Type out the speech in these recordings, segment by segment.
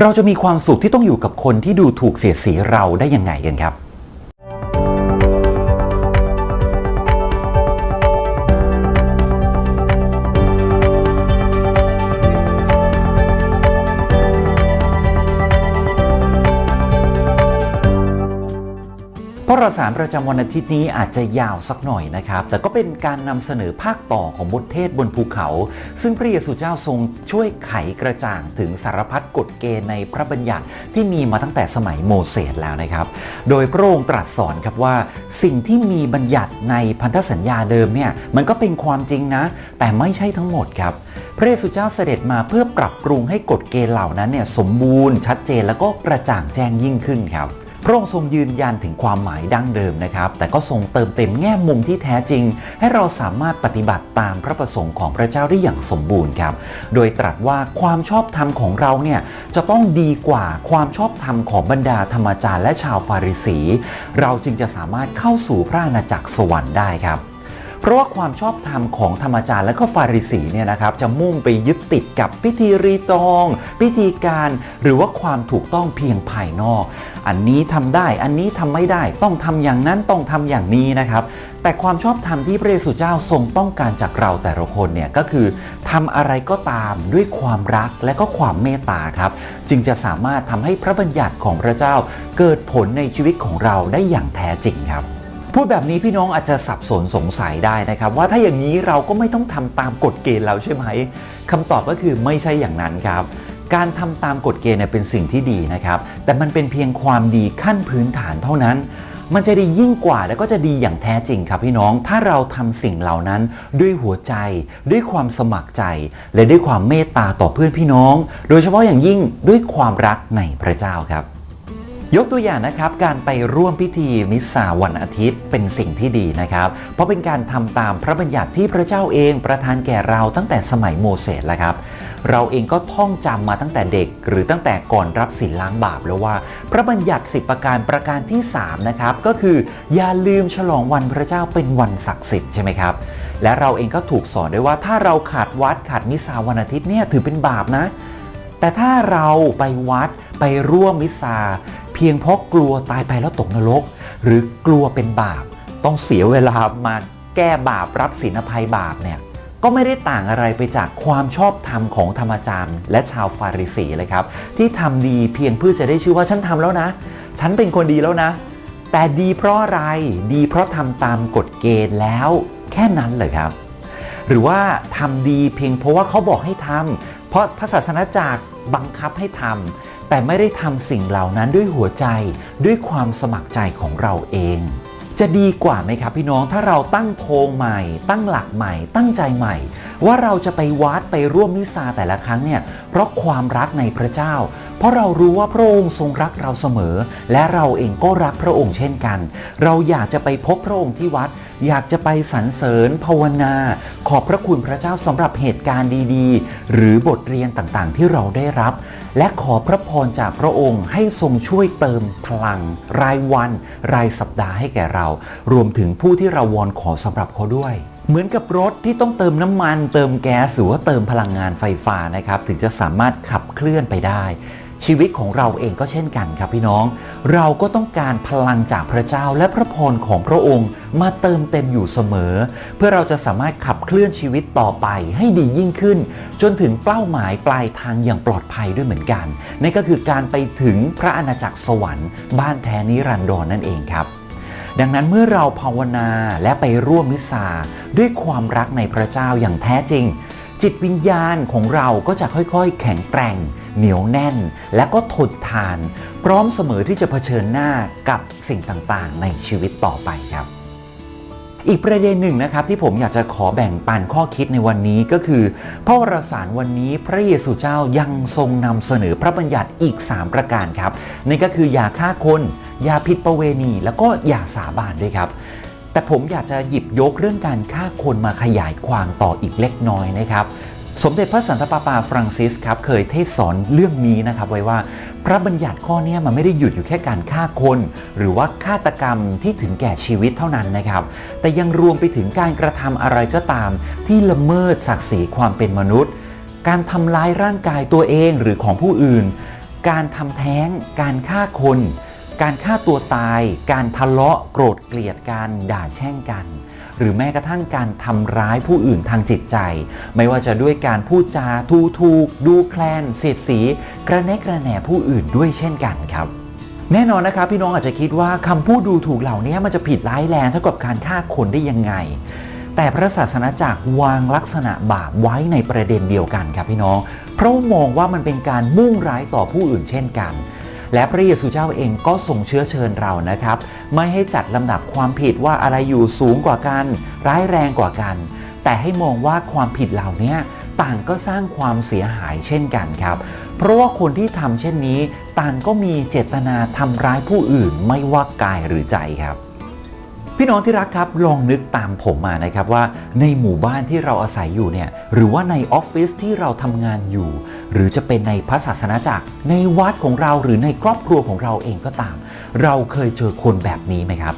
เราจะมีความสุขที่ต้องอยู่กับคนที่ดูถูกเสียดสีเราได้ยังไงกันครับ พราะเราสารประจำวันอาทิตย์นี้อาจจะยาวสักหน่อยนะครับ แต่ก็เป็นการนำเสนอภาคต่อของบทเทศบนภูเขา ซึ่งพระเยซูเจ้าทรงช่วยไขกระจ่างถึงสารพัดกฎเกณฑ์ในพระบัญญัติที่มีมาตั้งแต่สมัยโมเสสแล้วนะครับ โดยพระองค์ตรัสสอนครับว่า สิ่งที่มีบัญญัติในพันธสัญญาเดิมเนี่ยมันก็เป็นความจริงนะ แต่ไม่ใช่ทั้งหมดครับพระเยซูเจ้าเสด็จมาเพื่อปรับปรุงให้กฎเกณฑ์เหล่านั้นเนี่ยสมบูรณ์ชัดเจนแล้วก็กระจ่างแจ้งยิ่งขึ้นครับ พระองค์ทรงยืนยันถึงความหมายดั้งเดิมนะครับ แต่ก็ทรงเติมเต็มแง่มุมที่แท้จริง ให้เราสามารถปฏิบัติตามพระประสงค์ของพระเจ้าได้อย่างสมบูรณ์ครับ โดยตรัสว่าความชอบธรรมของเราเนี่ยจะต้องดีกว่าความชอบธรรมของบรรดาธรรมจารย์และชาวฟาริสี เราจึงจะสามารถเข้าสู่พระอาณาจักรสวรรค์ได้ครับ ราะว่าความชอบธรรมของธรรมจารย์และก็ฟาริสีเนี่ยนะครับจะมุ่งไปยึดติดกับพิธีรีตอง พิธีการหรือว่าความถูกต้องเพียงภายนอก อันนี้ทำได้อันนี้ทำไม่ได้ต้องทำอย่างนั้นต้องทำอย่างนี้นะครับแต่ความชอบธรรมที่พระเยซูเจ้าทรงต้องการจากเราแต่ละคนเนี่ยก็คือทำอะไรก็ตามด้วยความรักและก็ความเมตตาครับ จึงจะสามารถทำให้พระบัญญัติของพระเจ้าเกิดผลในชีวิตของเราได้อย่างแท้จริงครับ พูดแบบนี้พี่น้องอาจจะสับสนสงสัยได้นะครับ ว่าถ้าอย่างนี้เราก็ไม่ต้องทำตามกฎเกณฑ์แล้วใช่ไหมคำตอบก็คือไม่ใช่อย่างนั้นครับ การทำตามกฎเกณฑ์เนี่ยเป็นสิ่งที่ดีนะครับ แต่มันเป็นเพียงความดีขั้นพื้นฐานเท่านั้นมันจะดียิ่งกว่าและก็จะดีอย่างแท้จริงครับพี่น้อง ถ้าเราทำสิ่งเหล่านั้นด้วยหัวใจ ด้วยความสมัครใจ และด้วยความเมตตาต่อเพื่อนพี่น้อง โดยเฉพาะอย่างยิ่งด้วยความรักในพระเจ้าครับ ยกตัวอย่างนะครับการไปร่วมพิธีมิสซาวันอาทิตย์เป็นสิ่งที่ดีนะครับ เพราะเป็นการทำตามพระบัญญัติที่พระเจ้าเองประทานแก่เราตั้งแต่สมัยโมเสสแล้วครับ เราเองก็ท่องจำมาตั้งแต่เด็ก หรือตั้งแต่ก่อนรับสินล้างบาปแล้วว่า พระบัญญัติสิบประการประการที่3นะครับก็คืออย่าลืมฉลองวันพระเจ้าเป็นวันศักดิ์สิทธิ์ใช่ไหมครับและเราเองก็ถูกสอนด้วยว่าถ้าเราขาดวัดขาดมิสซาวันอาทิตย์เนี่ยถือเป็นบาปนะ แต่ถ้าเราไปวัดไปร่วมมิสซา เพียงเพราะกลัวตายไปแล้วตกนรก หรือกลัวเป็นบาป ต้องเสียเวลามาแก้บาปรับศีลภัยบาปเนี่ยก็ไม่ได้ต่างอะไรไปจากความชอบธรรมของธรรมจารย์และชาวฟาริสีเลยครับ ที่ทำดีเพียงเพื่อจะได้ชื่อว่าฉันทำแล้วนะ ฉันเป็นคนดีแล้วนะ แต่ดีเพราะอะไรดีเพราะทำตามกฎเกณฑ์แล้วแค่นั้นเลยครับ หรือว่าทำดีเพียงเพราะว่าเขาบอกให้ทำเพราะพระศาสนาจักรบังคับให้ทำ แต่ไม่ได้ทำสิ่งเหล่านั้นด้วยหัวใจด้วยความสมัครใจของเราเอง จะดีกว่าไหมครับพี่น้องถ้าเราตั้งโพงใหม่ ตั้งหลักใหม่ ตั้งใจใหม่ ว่าเราจะไปวัดไปร่วมมิซาแต่ละครั้งเนี่ยเพราะความรักในพระเจ้า เพราะเรารู้ว่าพระองค์ทรงรักเราเสมอ และเราเองก็รักพระองค์เช่นกัน เราอยากจะไปพบพระองค์ที่วัด อยากจะไปสรรเสริญภาวนา ขอบพระคุณพระเจ้าสำหรับเหตุการณ์ดีๆ หรือบทเรียนต่างๆ ที่เราได้รับ และขอพระพรจากพระองค์ให้ทรงช่วยเติมพลัง รายวัน รายสัปดาห์ให้แก่เรา รวมถึงผู้ที่เราวอนขอสำหรับเขาด้วยเหมือนกับรถที่ต้องเติมน้ำมัน เติมแก๊สหรือว่าเติมพลังงานไฟฟ้านะครับ ถึงจะสามารถขับเคลื่อนไปได้ ชีวิตของเราเองก็เช่นกันครับพี่น้อง เราก็ต้องการพลังจากพระเจ้าและพระพรของพระองค์มาเติมเต็มอยู่เสมอ เพื่อเราจะสามารถขับเคลื่อนชีวิตต่อไปให้ดียิ่งขึ้น จนถึงเป้าหมายปลายทางอย่างปลอดภัยด้วยเหมือนกันนั่นก็คือการไปถึงพระอาณาจักรสวรรค์บ้านแท้นิรันดรนั่นเองครับดังนั้นเมื่อเราภาวนาและไปร่วมมิสซาด้วยความรักในพระเจ้าอย่างแท้จริง จิตวิญญาณของเราก็จะค่อยๆ แข็งแกร่ง เหนียวแน่น และก็ทนทาน พร้อมเสมอที่จะเผชิญหน้ากับสิ่งต่างๆ ในชีวิตต่อไปครับอีกประเด็นหนึ่งนะครับที่ผมอยากจะขอแบ่งปันข้อคิดในวันนี้ก็คือ พระวรสารวันนี้พระเยซูเจ้ายังทรงนำเสนอพระบัญญัติอีก 3 ประการครับนั่นก็คืออย่าฆ่าคน อย่าผิดประเวณี แล้วก็อย่าสาบานด้วยครับ แต่ผมอยากจะหยิบยกเรื่องการฆ่าคนมาขยายความต่ออีกเล็กน้อยนะครับ สมเด็จพระสันตะปาปาฟรังซิสครับเคยเทศสอนเรื่องนี้นะครับไว้ว่า พระบัญญัติข้อนี้มันไม่ได้หยุดอยู่แค่การฆ่าคน หรือว่าฆาตกรรมที่ถึงแก่ชีวิตเท่านั้นนะครับ แต่ยังรวมไปถึงการกระทำอะไรก็ตาม ที่ละเมิดศักดิ์ศรีความเป็นมนุษย์ การทำร้ายร่างกายตัวเองหรือของผู้อื่น การทำแท้ง การฆ่าคน การฆ่าตัวตาย การทะเลาะโกรธเกลียดกันด่าแช่งกัน หรือแม้กระทั่งการทำร้ายผู้อื่นทางจิตใจ ไม่ว่าจะด้วยการพูดจาทูถูกดูแคลนเสียดสี กระแนกระแหน่ผู้อื่นด้วยเช่นกันครับแน่นอนนะครับพี่น้องอาจจะคิดว่าคำพูดดูถูกเหล่านี้มันจะผิดร้ายแรงเท่ากับการฆ่าคนได้ยังไง แต่พระศาสนาจักรวางลักษณะบาปไว้ในประเด็นเดียวกันครับพี่น้อง เพราะมองว่ามันเป็นการมุ่งร้ายต่อผู้อื่นเช่นกัน และพระเยซูเจ้าเองก็ทรงเชื้อเชิญเรานะครับ ไม่ให้จัดลำดับความผิดว่าอะไรอยู่สูงกว่ากัน ร้ายแรงกว่ากัน แต่ให้มองว่าความผิดเหล่านี้ต่างก็สร้างความเสียหายเช่นกันครับ เพราะว่าคนที่ทำเช่นนี้ ต่างก็มีเจตนาทำร้ายผู้อื่นไม่ว่ากายหรือใจครับ พี่น้องที่รักครับลองนึกตามผมมานะครับว่าในหมู่บ้านที่เราอาศัยอยู่เนี่ยหรือว่าในออฟฟิศที่เราทำงานอยู่ หรือจะเป็นในพระศาสนาจักร ในวัดของเราหรือในครอบครัวของเราเองก็ตาม เราเคยเจอคนแบบนี้ไหมครับ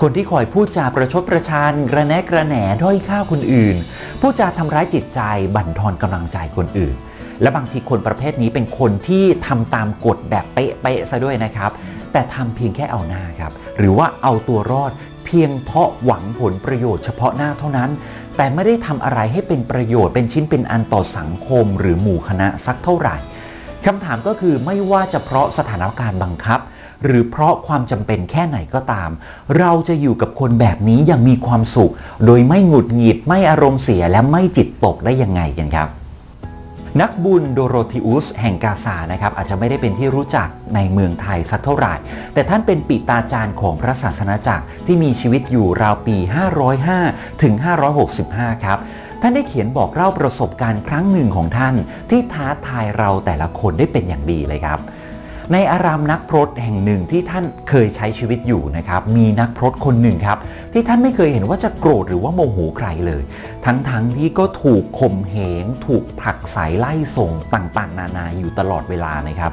คนที่คอยพูดจาประชดประชันกระแนะกระแหน่ด้อยค่าคนอื่นพูดจาทำร้ายจิตใจบั่นทอนกำลังใจคนอื่น และบางทีคนประเภทนี้เป็นคนที่ทำตามกฎแบบเป๊ะๆซะด้วยนะครับ แต่ทำเพียงแค่เอาหน้าครับ หรือว่าเอาตัวรอดเพียงเพราะหวังผลประโยชน์เฉพาะหน้าเท่านั้น แต่ไม่ได้ทำอะไรให้เป็นประโยชน์เป็นชิ้นเป็นอันต่อสังคม หรือหมู่คณะสักเท่าไหร่คำถามก็คือไม่ว่าจะเพราะสถานการณ์บังคับ หรือเพราะความจำเป็นแค่ไหนก็ตาม เราจะอยู่กับคนแบบนี้อย่างมีความสุข โดยไม่หงุดหงิดไม่อารมณ์เสียและไม่จิตตกได้ยังไงกันครับ นักบุญโดโรธิอุสแห่งกาซานะครับอาจจะไม่ได้เป็นที่รู้จักในเมืองไทยสักเท่าไหร่ แต่ท่านเป็นปิตาจารย์ของพระศาสนาจักรที่มีชีวิตอยู่ราวปี 505 ถึง 565 ครับท่านได้เขียนบอกเล่าประสบการณ์ครั้งหนึ่งของท่าน ที่ท้าทายเราแต่ละคนได้เป็นอย่างดีเลยครับ ในอารามนักพรตแห่งหนึ่งที่ท่านเคยใช้ชีวิตอยู่นะครับมีนักพรตคนหนึ่งครับที่ท่านไม่เคยเห็นว่าจะโกรธหรือว่าโมโหใครเลย ทั้งๆทที่ก็ถูกข่มเหงถูกผลักไสไล่ส่งต่างๆ นานาอยู่ตลอดเวลานะครับ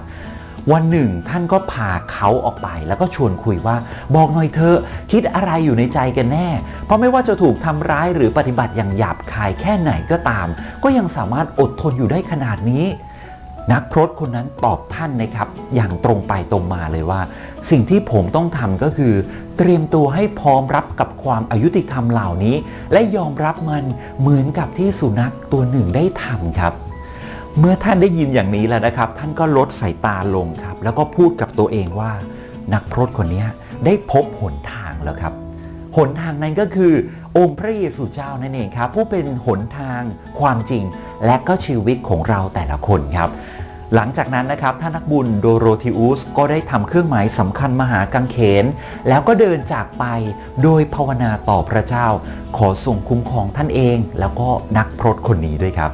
วันหนึ่งท่านก็พาเขาออกไปแล้วก็ชวนคุยว่า บอกหน่อยเถอคิดอะไรอยู่ในใจกันแน่ เพราะไม่ว่าจะถูกทำร้ายหรือปฏิบัติอย่างหยาบคายแค่ไหนก็ตาม ก็ยังสามารถอดทนอยู่ได้ขนาดนี้ นักพรตคนนั้นตอบท่านนะครับ อย่างตรงไปตรงมาเลยว่า สิ่งที่ผมต้องทำก็คือ เตรียมตัวให้พร้อมรับกับความอายุติธรรมเหล่านี้ และยอมรับมันเหมือนกับที่สุนัขตัวหนึ่งได้ทำครับ เมื่อท่านได้ยินอย่างนี้แล้วนะครับ ท่านก็ลดสายตาลงครับ แล้วก็พูดกับตัวเองว่า นักพรตคนนี้ได้พบหนทางแล้วครับหนทางนั้นก็คือองค์พระเยซูเจ้านั่นเองครับ ผู้เป็นหนทางความจริงและก็ชีวิตของเราแต่ละคนครับ หลังจากนั้นนะครับท่านนักบุญโดโรธิอุสก็ได้ทำเครื่องหมายสำคัญมหากังเขน แล้วก็เดินจากไปโดยภาวนาต่อพระเจ้า ขอทรงคุ้มครองท่านเอง แล้วก็นักพรตคนนี้ด้วยครับ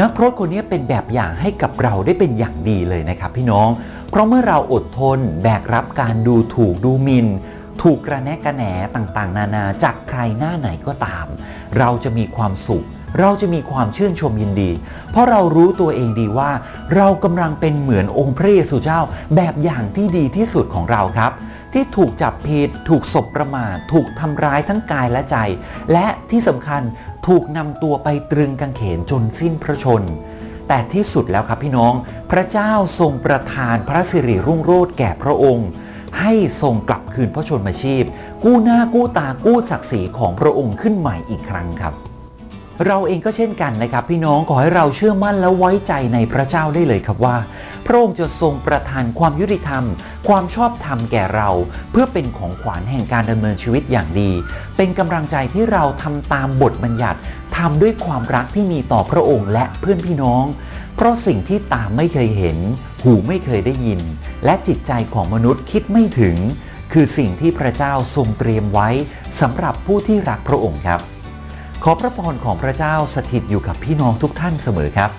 นักพรตคนนี้เป็นแบบอย่างให้กับเราได้เป็นอย่างดีเลยนะครับพี่น้อง เพราะเมื่อเราอดทนแบกรับการดูถูกดูหมินถูกกระแนะกระแหนต่างๆ นานาจากใครหน้าไหนก็ตาม เราจะมีความสุข เราจะมีความชื่นชมยินดี เพราะเรารู้ตัวเองดีว่า เรากำลังเป็นเหมือนองค์พระเยซูเจ้าแบบอย่างที่ดีที่สุดของเราครับ ที่ถูกจับผิดถูกสบประมาทถูกทำร้ายทั้งกายและใจ และที่สำคัญถูกนำตัวไปตรึงกางเขนจนสิ้นพระชน แต่ที่สุดแล้วครับพี่น้อง พระเจ้าทรงประทานพระสิริรุ่งโรจน์แก่พระองค์ให้ทรงกลับคืนพระชนมาชีพ กู้หน้ากู้ตากู้ศักดิ์ศรีของพระองค์ขึ้นใหม่อีกครั้งครับ เราเองก็เช่นกันนะครับ พี่น้องขอให้เราเชื่อมั่นและไว้ใจในพระเจ้าได้เลยครับว่า พระองค์จะทรงประทานความยุติธรรม ความชอบธรรมแก่เรา เพื่อเป็นของขวัญแห่งการดำเนินชีวิตอย่างดี เป็นกำลังใจที่เราทำตามบทบัญญัติทำด้วยความรักที่มีต่อพระองค์และเพื่อนพี่น้อง เพราะสิ่งที่ตาไม่เคยเห็น หูไม่เคยได้ยิน และจิตใจของมนุษย์คิดไม่ถึง คือสิ่งที่พระเจ้าทรงเตรียมไว้สำหรับผู้ที่รักพระองค์ครับ ขอพระพรของพระเจ้าสถิตอยู่กับพี่น้องทุกท่านเสมอครับ